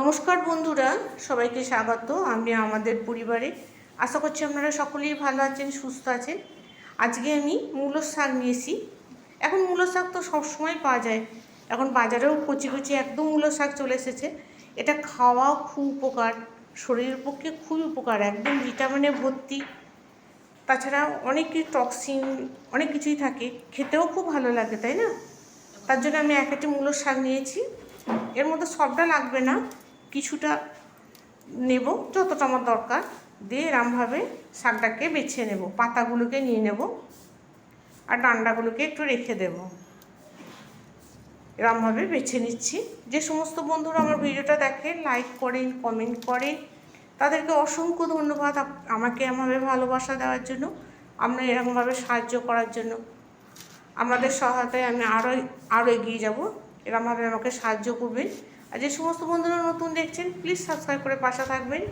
নমস্কার বন্ধুরা, সবাইকে স্বাগত। আমি আমাদের পরিবারে। আশা করছি আপনারা সকলেই ভালো আছেন, সুস্থ আছেন। আজকে আমি মূলো শাক নিয়েছি এখন মূলো শাক তো সবসময় পাওয়া যায়। এখন বাজারেও কচি কচি একদম মূলো শাক চলে এসেছে। এটা খাওয়াও খুব উপকার, শরীরের পক্ষে খুবই উপকার, একদম ভিটামিনে ভর্তি। তাছাড়া অনেক টক্সিন, অনেক কিছুই থাকে। খেতেও খুব ভালো লাগে, তাই না? তার জন্য আমি এক একটি মূলো শাক নিয়েছি। এর মধ্যে সবটা লাগবে না। কিছুটা নেব, যতটা আমার দরকার। দিয়ে এরমভাবে শাকটাকে বেছে নেব, পাতাগুলোকে নিয়ে নেব আর ডান্ডাগুলোকে একটু রেখে দেব। এরমভাবে বেছে নিচ্ছি। যে সমস্ত বন্ধুরা আমার ভিডিওটা দেখেন লাইক করেন কমেন্ট করেন, তাদেরকে অসংখ্য ধন্যবাদ আমাকে এমনভাবে ভালোবাসা দেওয়ার জন্য আমরা এরকমভাবে সাহায্য করার জন্য। আমাদের সহায়তায় আমি আরও আরও এগিয়ে যাব। এরমভাবে আমাকে সাহায্য করবেন। আর যে সমস্ত বন্ধুরা নতুন দেখছেন প্লিজ সাবস্ক্রাইব করে পাশে থাকবেন।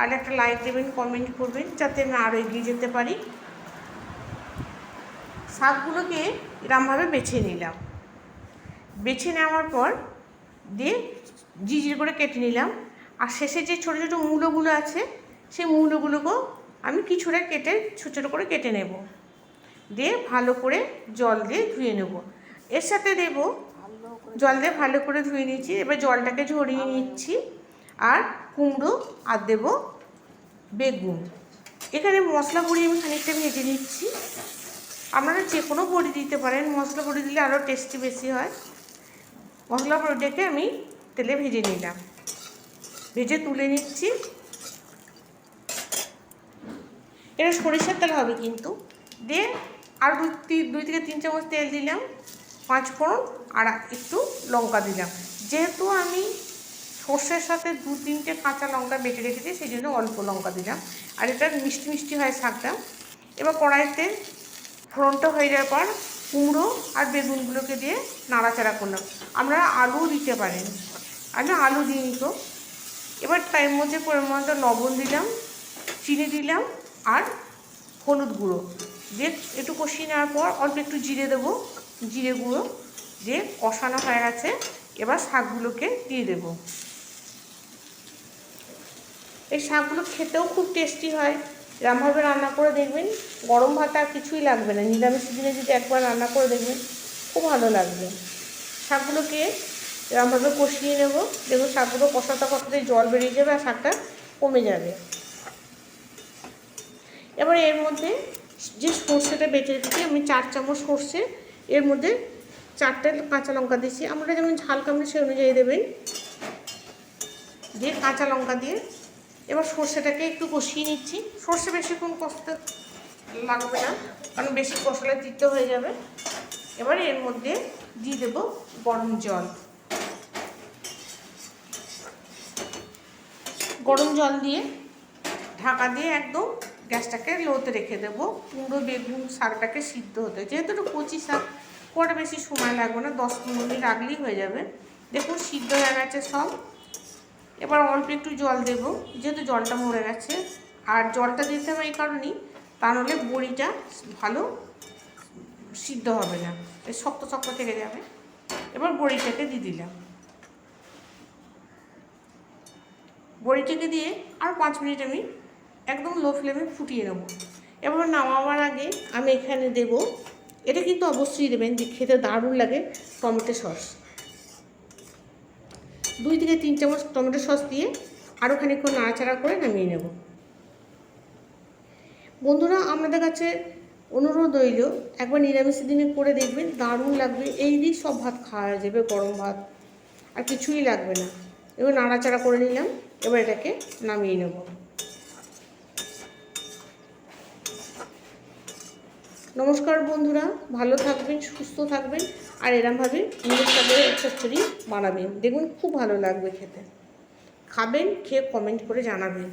আর একটা লাইক দেবেন কমেন্ট করবেন, যাতে আমি আরও এগিয়ে যেতে পারি। শাকগুলোকে এরমভাবে বেছে নিলাম। বেছে নেওয়ার পর দিয়ে জিজির করে কেটে নিলাম। আর শেষে যে ছোটো ছোটো মূলোগুলো আছে, সেই মূলোগুলোকেও আমি কিছুটা কেটে ছোটো ছোটো করে কেটে নেব। দিয়ে ভালো করে জল দিয়ে ধুয়ে নেব। এর সাথে দেব জল দিয়ে ভালো করে ধুয়ে নিচ্ছি এবার জলটাকে ঝরিয়ে নিচ্ছি। আর কুমড়ো আর দেব বেগুন। এখানে মশলা বড়ি আমি খানিকটা ভেজে নিচ্ছি। আপনারা যে কোনো বড়ি দিতে পারেন। মশলা বড়ি দিলে আরও টেস্টি বেশি হয়। মশলা বড়িটাকে আমি তেলে ভেজে নিলাম। ভেজে তুলে নিচ্ছি। এটা সরিষার তেল হবে কিন্তু। দিয়ে আর দুই দুই থেকে তিন চামচ তেল দিলাম। পাঁচ ফোড়ন আর একটু লঙ্কা দিলাম। যেহেতু আমি সর্ষের সাথে দু তিনটে কাঁচা লঙ্কা বেটে রেখেছি, সেই জন্য অল্প লঙ্কা দিলাম। আর এটা মিষ্টি মিষ্টি হয় শাকটা। এবার কড়াইতে ফোড়নটা হয়ে যাওয়ার পর কুমড়ো আর বেগুনগুলোকে দিয়ে নাড়াচাড়া করলাম। আপনারা আলুও দিতে পারেন। আমি আলু দিইনি তো। এবার তার মধ্যে পরিমাণ লবণ দিলাম, চিনি দিলাম আর হলুদ গুঁড়ো। দিয়ে একটু কষিয়ে নেওয়ার পর অল্প একটু জিরে দেবো। জিরে গুঁড়ো। দিয়ে কষানো হয়ে গেছে, এবার শাকগুলোকে দিয়ে দেবো। এই শাকগুলো খেতেও খুব টেস্টি হয়। এরমভাবে রান্না করে দেখবেন, গরম ভাত আর কিছুই লাগবে না। নিরামিষ দিনে যদি একবার রান্না করে দেখবেন, খুব ভালো লাগবে। শাকগুলোকে এরমভাবে কষিয়ে নেব। দেখুন, শাকগুলো কষাতে কষাতে জল বেরিয়ে যাবে আর শাকটা কমে যাবে। এবার এর মধ্যে যে সর্ষেটা বেটে রেখেছি, আমি চার চামচ সর্ষে, এর মধ্যে চারটে কাঁচা লঙ্কা দিয়েছি। আমরা যেমন ঝাল কামড়ে সেই অনুযায়ী দেবেন। দিয়ে কাঁচা লঙ্কা দিয়ে এবার সর্ষেটাকে একটু কষিয়ে নিচ্ছি। সর্ষে বেশিক্ষণ কষতে লাগবে না, কারণ বেশি কষালে তিক্ত হয়ে যাবে। এবার এর মধ্যে দিয়ে দেবো গরম জল। গরম জল দিয়ে ঢাকা দিয়ে একদম গ্যাসটাকে লোতে রেখে দেবো। কুমড়ো বেগুন শাকটাকে সিদ্ধ হতে যেহেতু একটু কচি শাক খুব বেশি সময় লাগবে না? দশ পনেরো মিনিট রাখলেই হয়ে যাবে। দেখুন, সিদ্ধ হয়ে গেছে সব। এবার অল্প একটু জল দেব, যেহেতু জলটা মরে গেছে। আর জলটা দিতে হবে এই কারণেই, তা নাহলে বড়িটা ভালো সিদ্ধ হবে না। শক্ত শক্ত থেকে যাবে। এবার বড়িটাকে দিয়ে দিলাম। বড়িটাকে দিয়ে আর পাঁচ মিনিট আমি একদম লো ফ্লেমে ফুটিয়ে নেব। এবার নামাবার আগে আমি এখানে দেব এটা কিন্তু অবশ্যই দেবেন যে খেতে দারুণ লাগে টমেটো সস। দুই থেকে তিন চামচ টমেটো সস দিয়ে আরও খানিকক্ষণ নাড়াচাড়া করে নামিয়ে নেব। বন্ধুরা, আপনাদের কাছে অনুরোধ রইল, একবার নিরামিষ দিনে করে দেখবেন, দারুণ লাগবে। এই দিয়ে সব ভাত খাওয়া যাবে, গরম ভাত, আর কিছুই লাগবে না। এবার নাড়াচাড়া করে নিলাম, এবার এটাকে নামিয়ে নেব। নমস্কার বন্ধুরা, ভালো থাকবেন, সুস্থ থাকবেন, আর এরমভাবে নিজের সাথে চচ্চড়ি বানাবেন। দেখুন, খুব ভালো লাগবে খেতে। খাবেন, খেয়ে কমেন্ট করে জানাবেন।